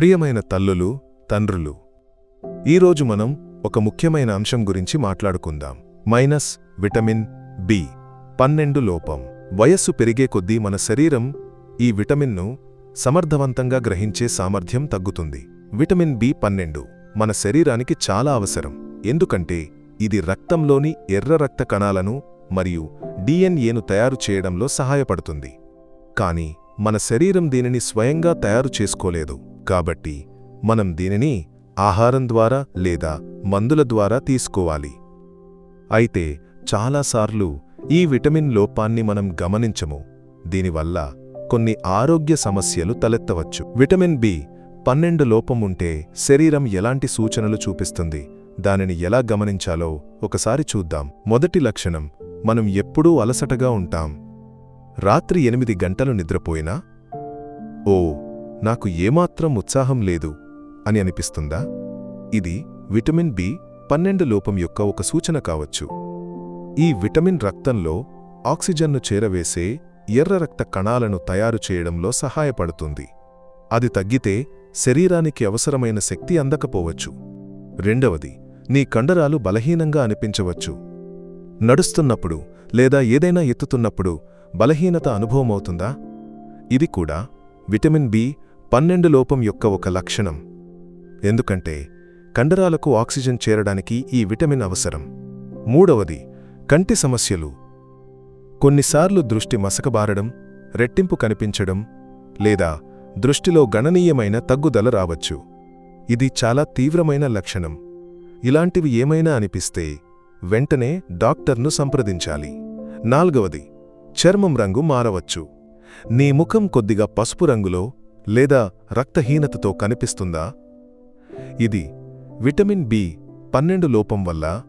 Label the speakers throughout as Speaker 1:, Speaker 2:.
Speaker 1: ప్రియమైన తల్లులు తండ్రులు ఈరోజు మనం ఒక ముఖ్యమైన అంశం గురించి మాట్లాడుకుందాం. మైనస్ విటమిన్ బి పన్నెండు లోపం. వయస్సు పెరిగే కొద్దీ మన శరీరం ఈ విటమిన్ను సమర్థవంతంగా గ్రహించే సామర్థ్యం తగ్గుతుంది. విటమిన్ బి పన్నెండు మన శరీరానికి చాలా అవసరం. ఎందుకంటే ఇది రక్తంలోని ఎర్ర రక్త కణాలను మరియు డిఎన్ఏను తయారు చేయడంలో సహాయపడుతుంది. కాని మన శరీరం దీనిని స్వయంగా తయారు చేసుకోలేదు. కాబట్టి మనం దీనిని ఆహారం ద్వారా లేదా మందుల ద్వారా తీసుకోవాలి. అయితే చాలాసార్లు ఈ విటమిన్ లోపాన్ని మనం గమనించము. దీనివల్ల కొన్ని ఆరోగ్య సమస్యలు తలెత్తవచ్చు. విటమిన్ బి పన్నెండు లోపం ఉంటే శరీరం ఎలాంటి సూచనలు చూపిస్తుంది? దానిని ఎలా గమనించాలో ఒకసారి చూద్దాం. మొదటి లక్షణం మనం ఎప్పుడూ అలసటగా ఉంటాం. రాత్రి ఎనిమిది గంటలు నిద్రపోయినా నాకు ఏమాత్రం ఉత్సాహం లేదు అని అనిపిస్తుందా? ఇది విటమిన్ బి పన్నెండు లోపం యొక్క ఒక సూచన కావచ్చు. ఈ విటమిన్ రక్తంలో ఆక్సిజన్ను చేరవేసే ఎర్ర రక్త కణాలను తయారు చేయడంలో సహాయపడుతుంది. అది తగ్గితే శరీరానికి అవసరమైన శక్తి అందకపోవచ్చు. రెండవది నీ కండరాలు బలహీనంగా అనిపించవచ్చు. నడుస్తున్నప్పుడు లేదా ఏదైనా ఎత్తుతున్నప్పుడు బలహీనత అనుభవమవుతుందా? ఇది కూడా విటమిన్ బి పన్నెండు లోపం యొక్క ఒక లక్షణం. ఎందుకంటే కండరాలకు ఆక్సిజన్ చేరడానికి ఈ విటమిన్ అవసరం. మూడవది కంటి సమస్యలు. కొన్నిసార్లు దృష్టి మసకబారడం రెట్టింపు కనిపించడం లేదా దృష్టిలో గణనీయమైన తగ్గుదల రావచ్చు. ఇది చాలా తీవ్రమైన లక్షణం. ఇలాంటివి ఏమైనా అనిపిస్తే వెంటనే డాక్టర్ను సంప్రదించాలి. నాల్గవది చర్మం రంగు మారవచ్చు. నీ ముఖం కొద్దిగా పసుపు రంగులో లేదా రక్తహీనతతో కనిపిస్తుందా? ఇది విటమిన్ బి పన్నెండు లోపం వల్ల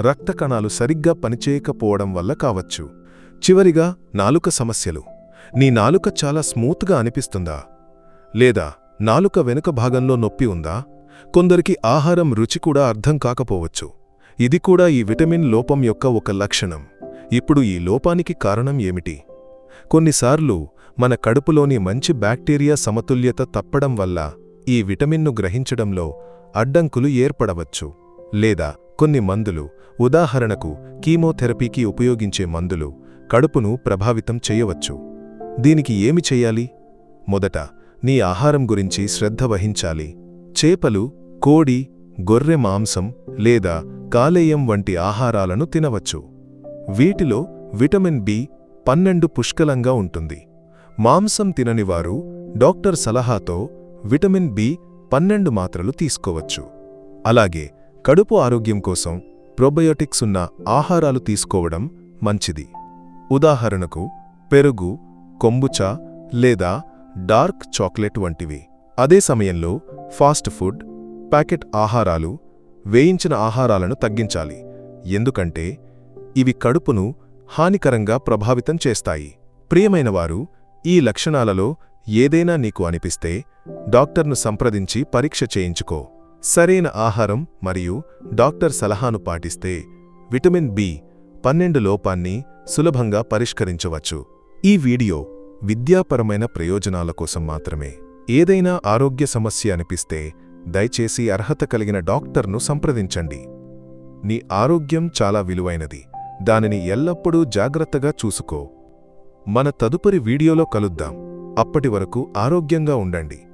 Speaker 1: రక్త కణాలు సరిగ్గా పనిచేయకపోవడం వల్ల కావచ్చు. చివరిగా నాలుక సమస్యలు. నీ నాలుక చాలా స్మూత్గా అనిపిస్తుందా? లేదా నాలుక వెనుక భాగంలో నొప్పి ఉందా? కొందరికి ఆహారం రుచి కూడా అర్థం కాకపోవచ్చు. ఇది కూడా ఈ విటమిన్ లోపం యొక్క ఒక లక్షణం. ఇప్పుడు ఈ లోపానికి కారణం ఏమిటి? కొన్నిసార్లు మన కడుపులోని మంచి బ్యాక్టీరియా సమతుల్యత తప్పడం వల్ల ఈ విటమిన్ను గ్రహించడంలో అడ్డంకులు ఏర్పడవచ్చు. లేదా కొన్ని మందులు ఉదాహరణకు కీమోథెరపీకి ఉపయోగించే మందులు కడుపును ప్రభావితం చేయవచ్చు. దీనికి ఏమి చెయ్యాలి మొదట నీ ఆహారం గురించి శ్రద్ధ వహించాలి. చేపలు కోడి గొర్రె మాంసం లేదా కాలేయం వంటి ఆహారాలను తినవచ్చు. వీటిలో విటమిన్ బి పన్నెండు పుష్కలంగా ఉంటుంది. మాంసం తిననివారు డాక్టర్ సలహాతో విటమిన్ బి పన్నెండు మాత్రలు తీసుకోవచ్చు. అలాగే కడుపు ఆరోగ్యం కోసం ప్రొబయోటిక్స్ ఉన్న ఆహారాలు తీసుకోవడం మంచిది. ఉదాహరణకు పెరుగు కొంబుచా లేదా డార్క్ చాక్లెట్ వంటివి. అదే సమయంలో ఫాస్ట్ ఫుడ్ ప్యాకెట్ ఆహారాలు వేయించిన ఆహారాలను తగ్గించాలి. ఎందుకంటే ఇవి కడుపును హానికరంగా ప్రభావితం చేస్తాయి. ప్రియమైనవారు ఈ లక్షణాలలో ఏదైనా నీకు అనిపిస్తే డాక్టర్ను సంప్రదించి పరీక్ష చేయించుకో. సరైన ఆహారం మరియు డాక్టర్ సలహాను పాటిస్తే విటమిన్ బి పన్నెండు లోపాన్ని సులభంగా పరిష్కరించవచ్చు. ఈ వీడియో విద్యాపరమైన ప్రయోజనాల కోసం మాత్రమే. ఏదైనా ఆరోగ్య సమస్య అనిపిస్తే దయచేసి అర్హత కలిగిన డాక్టర్ను సంప్రదించండి. నీ ఆరోగ్యం చాలా విలువైనది. దానిని ఎల్లప్పుడూ జాగ్రత్తగా చూసుకో. మన తదుపరి వీడియోలో కలుద్దాం. అప్పటి వరకు ఆరోగ్యంగా ఉండండి.